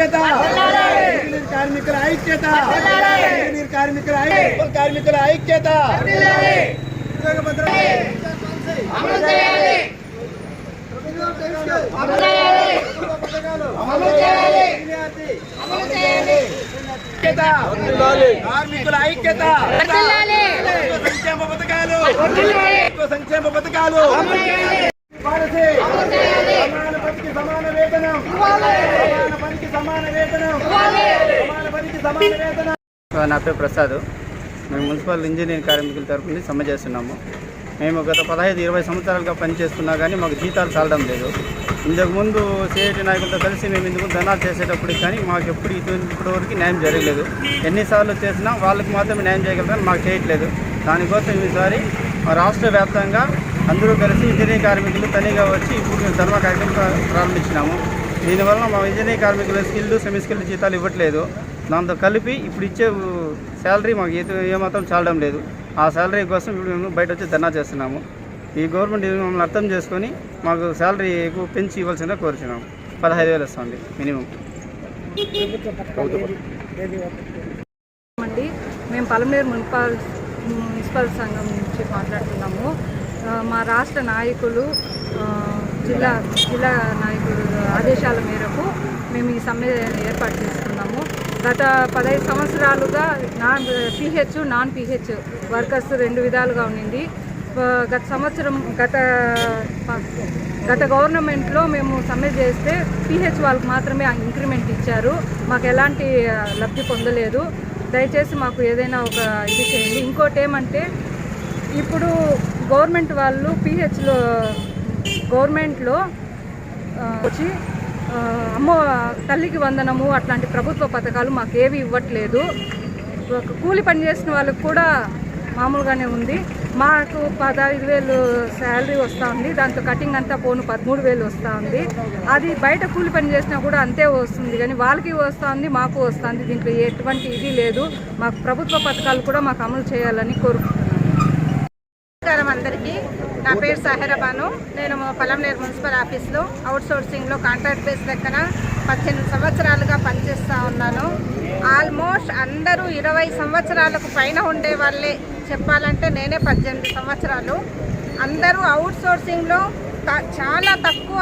ఐక్యత. ఇంజనీర్ కార్మికుల ఐక్యత. ఇంజనీర్ కార్మికుల ఐక్యత కార్మికుల ఐక్యత. కార్మికుల ఐక్యత. సంక్షేమ పథకాలు. సంక్షేమ పథకాలు. పాలసీ సమాన పనికి సమాన వేతనం సమాన పనికి సమాన వేతనం సమాన పనికి సమాన వేతనం నా పేరు ప్రసాద్. మేము మున్సిపల్ ఇంజనీరింగ్ కార్మికుల తరఫున సమ్మె చేస్తున్నాము. మేము గత పదహైదు ఇరవై సంవత్సరాలుగా పనిచేస్తున్నా కానీ మాకు జీతాలు చాలడం లేదు. ఇంతకుముందు సిఐటి నాయకులతో కలిసి మేము ఇందుకు ధనాలు చేసేటప్పుడు కానీ మాకు ఎప్పుడు ఇటు ఇప్పటివరకు న్యాయం జరగలేదు. ఎన్నిసార్లు చేసినా వాళ్ళకి మాత్రమే న్యాయం చేయగలుగుతాం మాకు చేయట్లేదు. దానికోసం ఈసారి రాష్ట్ర వ్యాప్తంగా అందరూ కలిసి ఇంజనీరింగ్ కార్మికులు తనిగా వచ్చి ఇప్పుడు మేము ధర్మ కార్యక్రమం ప్రారంభించినాము. దీనివల్ల మా ఇంజనీరింగ్ కార్మికులు స్కిల్డ్ సెమీ స్కిల్డ్ జీతాలు ఇవ్వట్లేదు. దాంతో కలిపి ఇప్పుడు ఇచ్చే శాలరీ మాకు ఏ ఏమాత్రం చాలడం లేదు. ఆ శాలరీ కోసం ఇప్పుడు మేము బయట వచ్చి ధర్నా చేస్తున్నాము. ఈ గవర్నమెంట్ మమ్మల్ని అర్థం చేసుకొని మాకు శాలరీ ఎక్కువ పెంచి ఇవ్వాల్సిందే కోరుచున్నాము. పదహైదు వేలు వస్తుంది మినిమం. అండి మేము పలమేరు మున్సిపల్ మున్సిపల్ సంఘం నుంచి మాట్లాడుతున్నాము. మా రాష్ట్ర నాయకులు జిల్లా జిల్లా నాయకుడు ఆదేశాల మేరకు మేము ఈ సమ్మె ఏర్పాటు చేసుకున్నాము. గత పదహైదు సంవత్సరాలుగా non PH non PH workers రెండు విధాలుగా ఉండింది. గత సంవత్సరం గత గత గవర్నమెంట్లో మేము సమ్మె చేస్తే పిహెచ్ వాళ్ళకి మాత్రమే ఇంక్రిమెంట్ ఇచ్చారు. మాకు ఎలాంటి లబ్ధి పొందలేదు. దయచేసి మాకు ఏదైనా ఒక ఇది చేయండి. ఇంకోటి ఏమంటే ఇప్పుడు గవర్నమెంట్ వాళ్ళు పిహెచ్లో గవర్నమెంట్లో వచ్చి అమ్మ తల్లికి వందనము అట్లాంటి ప్రభుత్వ పథకాలు మాకు ఏవి ఇవ్వట్లేదు. కూలి పని చేసిన వాళ్ళకి కూడా మామూలుగానే ఉంది. మాకు పదహైదు వేలు శాలరీ వస్తూ ఉంది. దాంతో కటింగ్ అంతా పోను పదమూడు వేలు వస్తూ ఉంది. అది బయట కూలి పని చేసినా కూడా అంతే వస్తుంది. కానీ వాళ్ళకి వస్తుంది మాకు వస్తుంది దీంట్లో ఎటువంటి ఇది లేదు. మాకు ప్రభుత్వ పథకాలు కూడా మాకు అమలు చేయాలని కోరుకుంటున్నాం. నమస్కారం అందరికీ. నా పేరు సాహెరా నేను పలంనేరు మున్సిపల్ ఆఫీస్లో అవుట్ సోర్సింగ్లో కాంట్రాక్ట్ బేస్ లెక్కన పద్దెనిమిది సంవత్సరాలుగా పనిచేస్తూ ఉన్నాను. ఆల్మోస్ట్ అందరూ ఇరవై సంవత్సరాలకు పైన ఉండే వాళ్ళే. చెప్పాలంటే నేనే పద్దెనిమిది సంవత్సరాలు. అందరూ అవుట్ సోర్సింగ్లో చాలా తక్కువ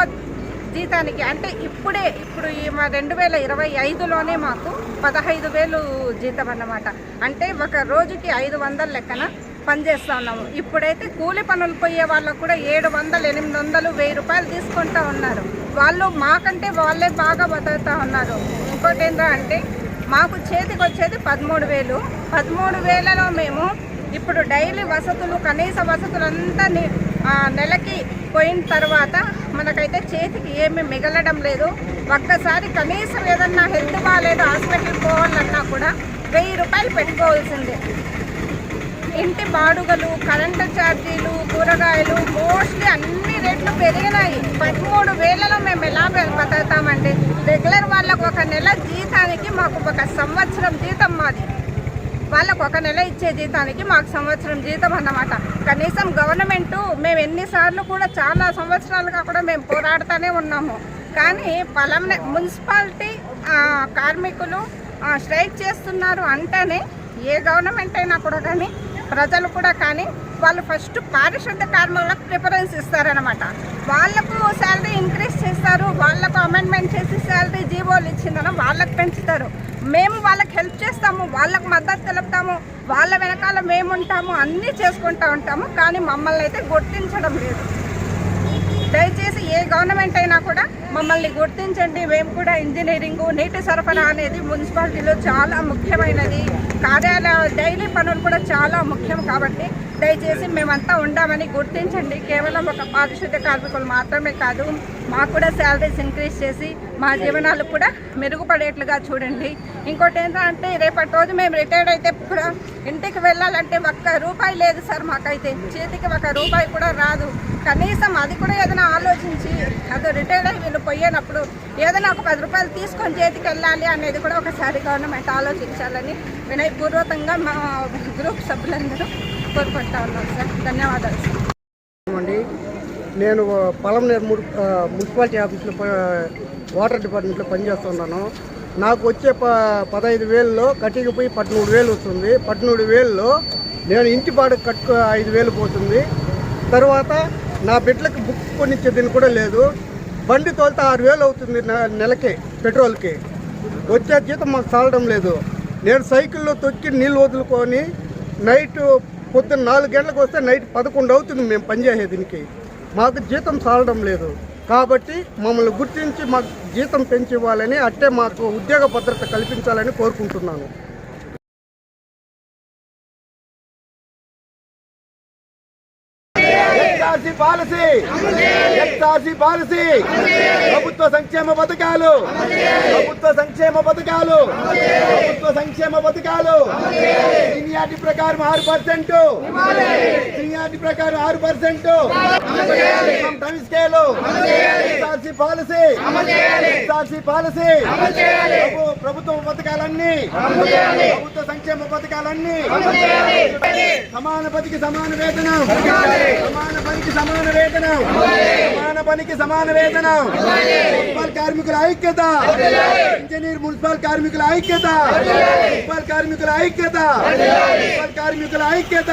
జీతానికి అంటే ఇప్పుడే ఇప్పుడు ఈ మా రెండు వేల ఇరవై ఐదులోనే మాకు పదహైదు వేలు జీతం అన్నమాట. అంటే ఒక రోజుకి ఐదు వందల లెక్కన పనిచేస్తూ ఉన్నాము. ఇప్పుడైతే కూలి పనులు పోయే వాళ్ళకు కూడా ఏడు వందలు ఎనిమిది వందలు వెయ్యి రూపాయలు తీసుకుంటూ ఉన్నారు. వాళ్ళు మాకంటే వాళ్ళే బాగా బతుకుతూ ఉన్నారు. ఇంకోటి ఏంటో అంటే మాకు చేతికి వచ్చేది పదమూడు వేలు. పదమూడు వేలలో మేము ఇప్పుడు డైలీ వసతులు కనీస వసతులంతా ని- నెలకి పోయిన తర్వాత మనకైతే చేతికి ఏమీ మిగలడం లేదు. ఒక్కసారి కనీసం ఏదన్నా హెల్త్ బాగాలేదు హాస్పిటల్ పోవాలన్నా కూడా వెయ్యి రూపాయలు పెట్టుకోవాల్సిందే. ఇంటి బాడుగలు కరెంటు ఛార్జీలు కూరగాయలు మోస్ట్లీ అన్ని రేట్లు పెరిగినాయి. పదమూడు వేలలో మేము ఎలా బ- బతుకుతామండి? రెగ్యులర్ వాళ్ళకు ఒక నెల జీతానికి మాకు ఒక సంవత్సరం జీతం మాది. వాళ్ళకు ఒక నెల ఇచ్చే జీతానికి మాకు సంవత్సరం జీతం అన్నమాట. కనీసం గవర్నమెంట్ మేము ఎన్నిసార్లు కూడా చాలా సంవత్సరాలుగా కూడా మేము పోరాడుతూనే ఉన్నాము. కానీ పొలం మున్సిపాలిటీ కార్మికులు స్ట్రైక్ చేస్తున్నారు అంటేనే ఏ గవర్నమెంట్ అయినా కూడా కానీ ప్రజలు కూడా కానీ వాళ్ళు ఫస్ట్ పారిశుద్ధ కార్మికులకు ప్రిఫరెన్స్ ఇస్తారనమాట వాళ్ళకు శాలరీ ఇంక్రీజ్ చేస్తారు వాళ్ళకు అమెండ్మెంట్ చేసి శాలరీ జీవోలు ఇచ్చిందని వాళ్ళకి పెంచుతారు. మేము వాళ్ళకి హెల్ప్ చేస్తాము వాళ్ళకు మద్దతు తెలుపుతాము వాళ్ళ వెనకాల మేము ఉంటాము అన్నీ చేసుకుంటూ ఉంటాము కానీ మమ్మల్ని అయితే గుర్తించడం లేదు. దయచేసి ఏ గవర్నమెంట్ అయినా కూడా మమ్మల్ని గుర్తించండి. మేము కూడా ఇంజనీరింగు నీటి సరఫరా అనేది మున్సిపాలిటీలో చాలా ముఖ్యమైనది. కార్యాలయ డైలీ పనులు కూడా చాలా ముఖ్యం కాబట్టి దయచేసి మేమంతా ఉండామని గుర్తించండి. కేవలం ఒక పారిశుద్ధ కార్మికులు మాత్రమే కాదు మాకు కూడా శాలరీస్ ఇంక్రీజ్ చేసి మా జీవనాలు కూడా మెరుగుపడేట్లుగా చూడండి. ఇంకోటి ఏంటంటే రేపటి రోజు మేము రిటైర్డ్ అయితే కూడా ఇంటికి వెళ్ళాలంటే ఒక్క రూపాయి లేదు సార్ మాకైతే. చేతికి ఒక రూపాయి కూడా రాదు. కనీసం అది కూడా ఏదైనా ఆలోచించి అది రిటైర్డ్ అయ్యి వీళ్ళు పోయేటప్పుడు ఏదైనా ఒక పది రూపాయలు తీసుకొని చేతికి వెళ్ళాలి అనేది కూడా ఒకసారి గవర్నమెంట్ ఆలోచించాలని వినయపూర్వకంగా మా గ్రూప్ సభ్యులందరూ కోరుకుంటా ఉన్నాం సార్. ధన్యవాదాలు సార్. అండి నేను పొలం మున్- మున్సిపాలిటీ ఆఫీస్లో వాటర్ డిపార్ట్మెంట్లో పనిచేస్తున్నాను నాకు వచ్చే ప పదహైదు వేలలో కటికి పోయి పదమూడు వేలు వస్తుంది. పదమూడు వేలలో నేను ఇంటి బాడు కట్టుకు ఐదు వేలు పోతుంది. తర్వాత నా బిడ్డలకు బుక్ కొనిచ్చేదని కూడా లేదు. బండి తోలితే ఆరు వేలు అవుతుంది నెలకి పెట్రోల్కి. వచ్చే జీతం మాకు చాలడం లేదు. నేను సైకిల్లో తొక్కి నీళ్ళు వదులుకొని నైట్ పొద్దున్న నాలుగు గంటలకు వస్తే నైట్ పదకొండు అవుతుంది మేము పనిచేసే దీనికి మాకు జీతం చాలడం లేదు. కాబట్టి మమ్మల్ని గుర్తించి మాకు జీతం పెంచి ఇవ్వాలని అట్టే మాకు ఉద్యోగ భద్రత కల్పించాలని కోరుకుంటున్నాను. ఎక్సార్సీ పాలసీ. ఎక్సార్సీ పాలసీ. ప్రభుత్వ సంక్షేమ పథకాలు. ప్రభుత్వ సంక్షేమ పథకాలు. ప్రభుత్వ సంక్షేమ పథకాలు. సీనియారిటీ ప్రకారం ఆరు పర్సెంట్. సీనియారిటీ ప్రకారం ఆరు పర్సెంట్. Time policy. ఎక్సార్సీ పాలసీ. ప్రభుత్వ పథకాలన్నీ. ప్రభుత్వ సంక్షేమ పథకాలన్నీ. సమాన పదికి సమాన వేతనం. సమాన పనికి సమాన వేతనం సమాన పనికి సమాన వేతనం మున్సిపల్ కార్మికుల ఐక్యత ఇంజనీర్ మున్సిపల్ కార్మికుల ఐక్యత మున్సిపల్ కార్మికుల ఐక్యత మున్సిపల్ కార్మికుల ఐక్యత